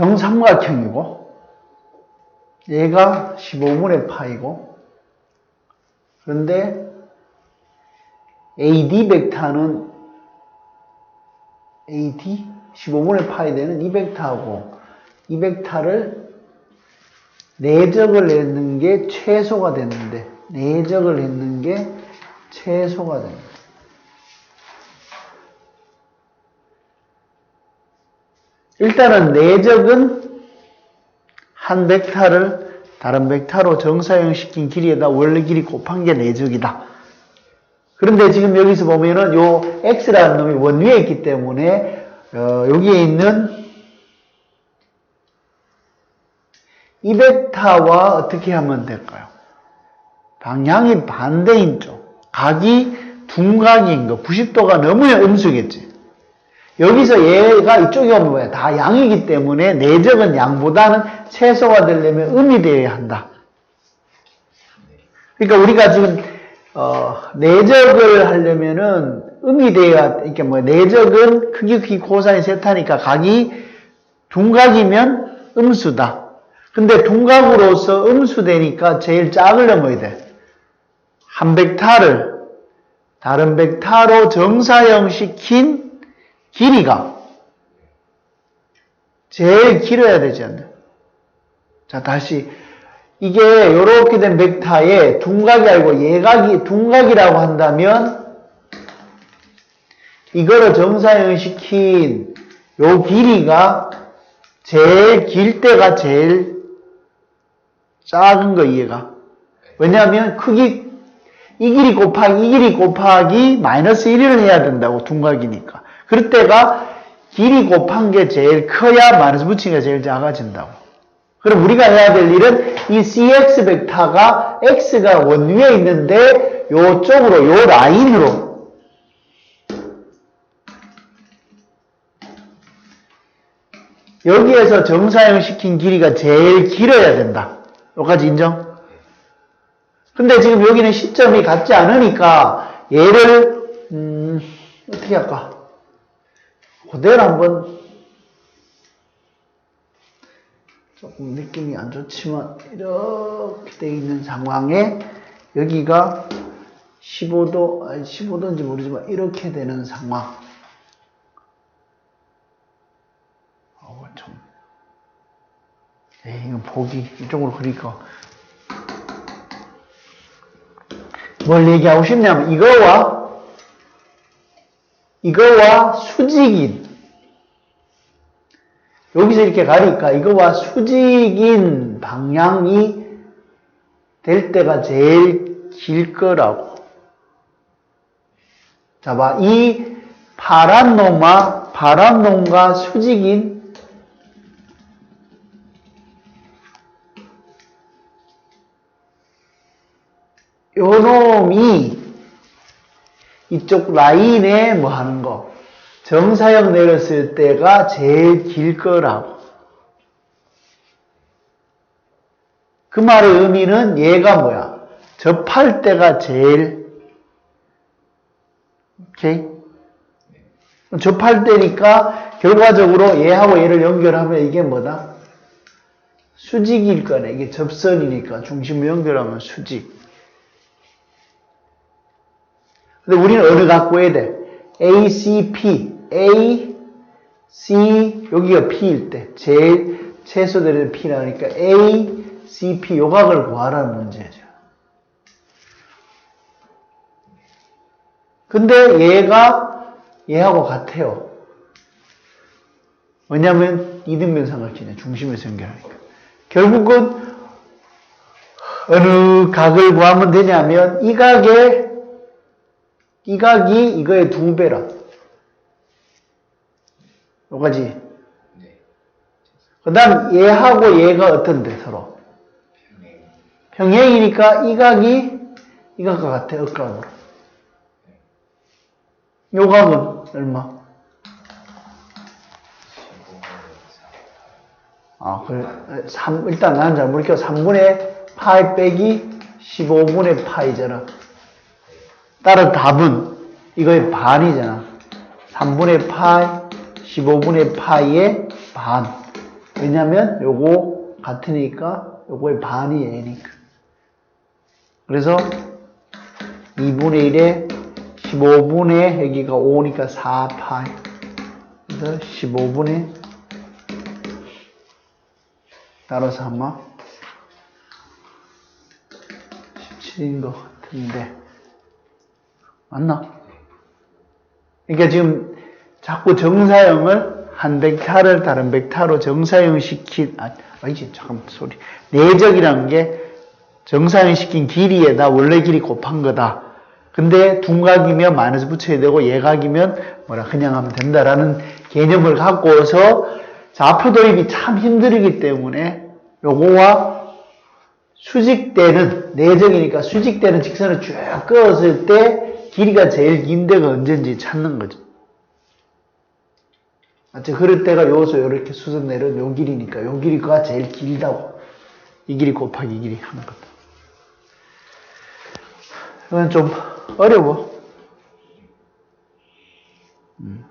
정삼각형이고 얘가 15분의 파이고 그런데 AD 벡터는 AD 15분의 파이 되는 이 벡터하고 이 벡터를 내적을 내는 게 최소가 됐는데 내적을 내는 게 최소가 됩니다. 일단은 내적은 한 벡터를 다른 벡터로 정사형시킨 길이에다 원래 길이 곱한 게 내적이다. 그런데 지금 여기서 보면은 요 x라는 놈이 원위에 있기 때문에 어, 여기에 있는 이 벡터와 어떻게 하면 될까요? 방향이 반대인 쪽, 각이 둔각인 거, 90도가 넘으면 음수겠지. 여기서 얘가 이쪽에 오면 뭐야? 다 양이기 때문에 내적은 양보다는 최소가 되려면 음이 되어야 한다. 그러니까 우리가 지금 어, 내적을 하려면은 음이 돼야 이렇게 뭐 내적은 크기 크기 코사인 세타니까 각이 둔각이면 음수다. 근데 둔각으로서 음수 되니까 제일 작으려면 뭐야 돼? 한 벡터를 다른 벡터로 정사형 시킨 길이가 제일 길어야 되지 않나? 자, 다시. 이게 이렇게 된 벡터에 둔각이 아니고 예각이 둔각이라고 한다면 이거를 정사형 시킨 요 길이가 제일 길 때가 제일 작은 거 이해가. 왜냐하면 크기 이 길이 곱하기 이 길이 곱하기 마이너스 1을 해야 된다고 둔각이니까. 그럴 때가 길이 곱한 게 제일 커야 마이너스 붙인 게 제일 작아진다고. 그럼 우리가 해야 될 일은 이 cx 벡터가 x가 원위에 있는데 요쪽으로 요 라인으로 여기에서 정사형 시킨 길이가 제일 길어야 된다. 여기까지 인정? 근데 지금 여기는 시점이 같지 않으니까 얘를 음, 어떻게 할까? 그대로 한번 조금 느낌이 안 좋지만 이렇게 돼 있는 상황에 여기가 15도 아니 15도인지 모르지만 이렇게 되는 상황. 어, 좀. 에이, 이거 보기 이쪽으로 그리니까 뭘 얘기하고 싶냐면 이거와 이거와 수직인 여기서 이렇게 가니까 이거와 수직인 방향이 될 때가 제일 길 거라고. 자, 봐. 이 파란 놈과 파란 놈과 수직인 요 놈이 이쪽 라인에 뭐 하는 거 정사형 내렸을 때가 제일 길 거라고. 그 말의 의미는 얘가 뭐야? 접할 때가 제일 오케이? 접할 때니까 결과적으로 얘하고 얘를 연결하면 이게 뭐다? 수직일 거네. 이게 접선이니까 중심을 연결하면 수직. 근데 우리는 어느 갖고 해야 돼? ACP, A, C, 여기가 P일 때, 제일 최소되는 P라니까 A, CP 요각을 구하라는 문제죠. 근데 얘가 얘하고 같아요. 왜냐면 이등변 삼각형이네. 중심에서 연결하니까. 결국은 어느 각을 구하면 되냐면 이 각의 이 각이 이거의 두 배라. 요까지. 그 다음 얘하고 얘가 어떤데 서로? 평행이니까 이 각이 이 각과 같아 억각으로. 요 각은 얼마? 아, 그래. 3, 일단 나는 잘 모르겠고 3분의 파이 빼기 15분의 파이잖아. 따라 답은 이거의 반이잖아. 3분의 파이, 15분의 파이의 반. 왜냐면 요거 같으니까 요거의 반이 A니까. 그래서 2분의 1에 15분의 여기가 5니까 4파이. 그래서 15분의 따라서 아마 17인 것 같은데. 맞나? 그러니까 지금 자꾸 정사형을 한 벡터를 다른 벡터로 정사형 시킨, 아, 아니지, 잠깐만, 소리. 내적이라는 게 정사형 시킨 길이에다 원래 길이 곱한 거다. 근데 둔각이면 마이너스 붙여야 되고 예각이면 뭐라 그냥 하면 된다라는 개념을 갖고서 좌표 도입이 참 힘들기 때문에 요거와 수직대는 내적이니까 수직대는 직선을 쭉 그었을 때 길이가 제일 긴 데가 언젠지 찾는 거죠. 마치 흐를 때가 요소 이렇게 수선 내려온 요 길이니까 요 길이가 제일 길다고 이 길이 곱하기 이 길이 하는 거다. 이건 좀 어려워. 음.